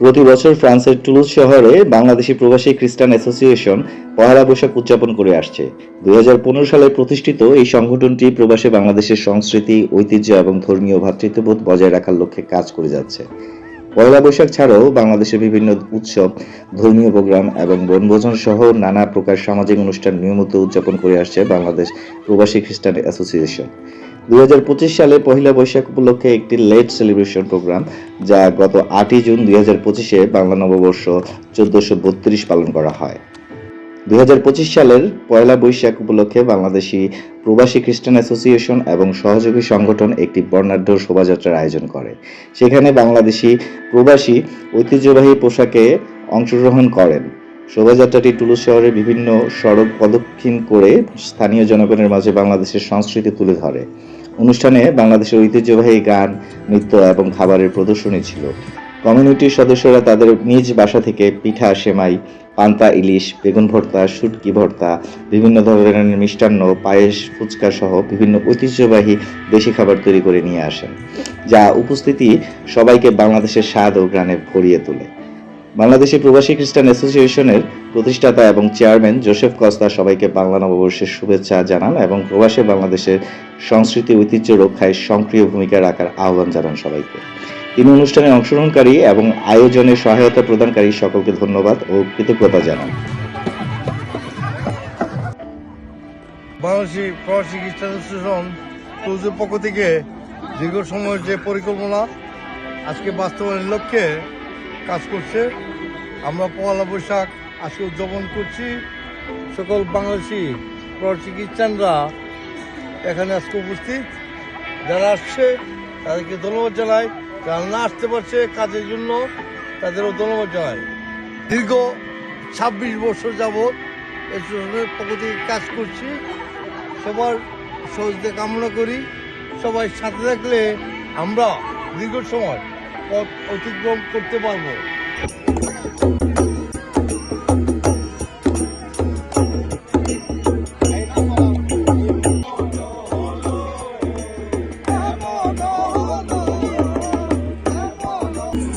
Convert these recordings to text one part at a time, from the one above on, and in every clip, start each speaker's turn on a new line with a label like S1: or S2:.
S1: প্রতি বছর ফ্রান্সের টুলুজ শহরে বাংলাদেশি প্রবাসী খ্রিস্টান অ্যাসোসিয়েশন পহেলা বৈশাখ উদযাপন করে আসছে। দুই হাজার পনেরো সালে প্রতিষ্ঠিত এই সংগঠনটি প্রবাসে বাংলাদেশের সংস্কৃতি, ঐতিহ্য এবং ধর্মীয় ভ্রাতৃত্ববোধ বজায় রাখার লক্ষ্যে কাজ করে যাচ্ছে। পয়লা বৈশাখ ছাড়াও বাংলাদেশের বিভিন্ন উৎসব, ধর্মীয় প্রোগ্রাম এবং বনভোজন সহ নানা প্রকার সামাজিক অনুষ্ঠান নিয়মিত উদযাপন করে আসছে বাংলাদেশ প্রবাসী খ্রিস্টান অ্যাসোসিয়েশন। দুই হাজার পঁচিশ সালে পহিলা বৈশাখ উপলক্ষে একটি লেট সেলিব্রেশন প্রোগ্রাম, যা গত আটই জুন দুই হাজার পঁচিশে বাংলা নববর্ষ চোদ্দশো বত্রিশ পালন করা হয়। দুই হাজার পঁচিশ সালের পয়লা বৈশাখ উপলক্ষে বাংলাদেশি প্রবাসী খ্রিস্টান অ্যাসোসিয়েশন এবং সহযোগী সংগঠন একটি বর্ণাঢ্য শোভাযাত্রার আয়োজন করে। সেখানে বাংলাদেশি প্রবাসী ঐতিহ্যবাহী পোশাকে অংশগ্রহণ করেন। শোভাযাত্রাটি টুলু শহরের বিভিন্ন সড়ক প্রদক্ষিণ করে স্থানীয় জনগণের মাঝে বাংলাদেশের সংস্কৃতি তুলে ধরে। অনুষ্ঠানে বাংলাদেশের ঐতিহ্যবাহী গান, নৃত্য এবং খাবারের প্রদর্শনী ছিল। কমিউনিটির সদস্যরা তাদের নিজ বাসা থেকে পিঠা, সেমাই, পান্তা, ইলিশ, বেগুন ভর্তা, শুটকি ভর্তা, বিভিন্ন ধরনের মিষ্টান্ন, পায়েস, ফুচকা সহ বিভিন্ন ঐতিহ্যবাহী দেশি খাবার তৈরি করে নিয়ে আসেন, যা উপস্থিতি সবাইকে বাংলাদেশের স্বাদ ও গ্রানে ভরিয়ে তোলে। বাংলাদেশি প্রবাসী খ্রিস্টান অ্যাসোসিয়েশনের প্রতিষ্ঠাতা এবং চেয়ারম্যান জোসেফ কস্তা সবাইকে বাংলা নববর্ষের শুভেচ্ছা জানান এবং প্রবাসী বাংলাদেশের সংস্কৃতি, ঐতিহ্য রক্ষায় সক্রিয় ভূমিকা রাখার আহ্বান জানান সবাইকে। তিনি অনুষ্ঠানে অংশগ্রহণকারী এবং আয়োজনে সহায়তা প্রদানকারী সকলকে ধন্যবাদ ও কৃতজ্ঞতা জানান।
S2: বাংলাদেশি প্রবাসী খ্রিস্টান অ্যাসোসিয়েশন পক্ষ থেকে দীর্ঘ সময়ের যে পরিকল্পনা, আজকে বাস্তবায়নের লক্ষ্যে কাজ করছে। আমরা পয়লা বৈশাখ আজকে উদযাপন করছি। সকল বাংলাদেশি প্রবাসী খ্রিস্টানরা এখানে আজকে উপস্থিত। যারা আসছে, তাদেরকে ধন্যবাদ জানাই। যারা না আসতে পারছে কাজের জন্য, তাদেরও ধন্যবাদ জানাই। দীর্ঘ ছাব্বিশ বছর যাবৎ অ্যাসোসিয়েশনের পক্ষ থেকে কাজ করছি। সবার সহজতে কামনা করি। সবাই সাথে থাকলে আমরা দীর্ঘ সময় পথ অতিক্রম করতে পারব।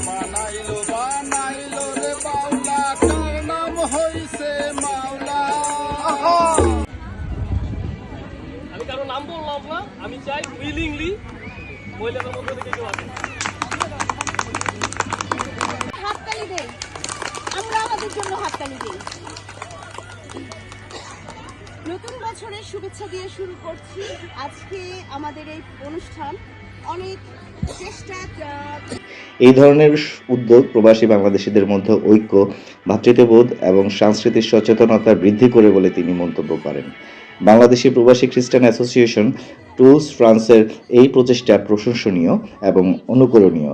S3: বানাইলো বানাইলো রে নাম হইছে মাওলা?
S4: আমি কারও নাম আমি চাই উইলিংলি মহিলাদের মধ্যে থেকে কেউ আসে
S5: হাততালি দেই আমরা আমাদের জন্য হাততালি দেই। নতুন বছরের শুভেচ্ছা দিয়ে শুরু করছি। আজকে আমাদের এই অনুষ্ঠান অনেক চেষ্টা
S1: এই ধরনের উদ্যোগ প্রবাসী বাংলাদেশিদের মধ্যে ঐক্য ভ্রাতৃত্ববোধ এবং সাংস্কৃতিক সচেতনতা বৃদ্ধি করে বলে তিনি মন্তব্য করেন। বাংলাদেশি প্রবাসী খ্রিস্টান অ্যাসোসিয়েশন টুলস ফ্রান্সের এই প্রচেষ্টা প্রশংসনীয় এবং অনুকরণীয়।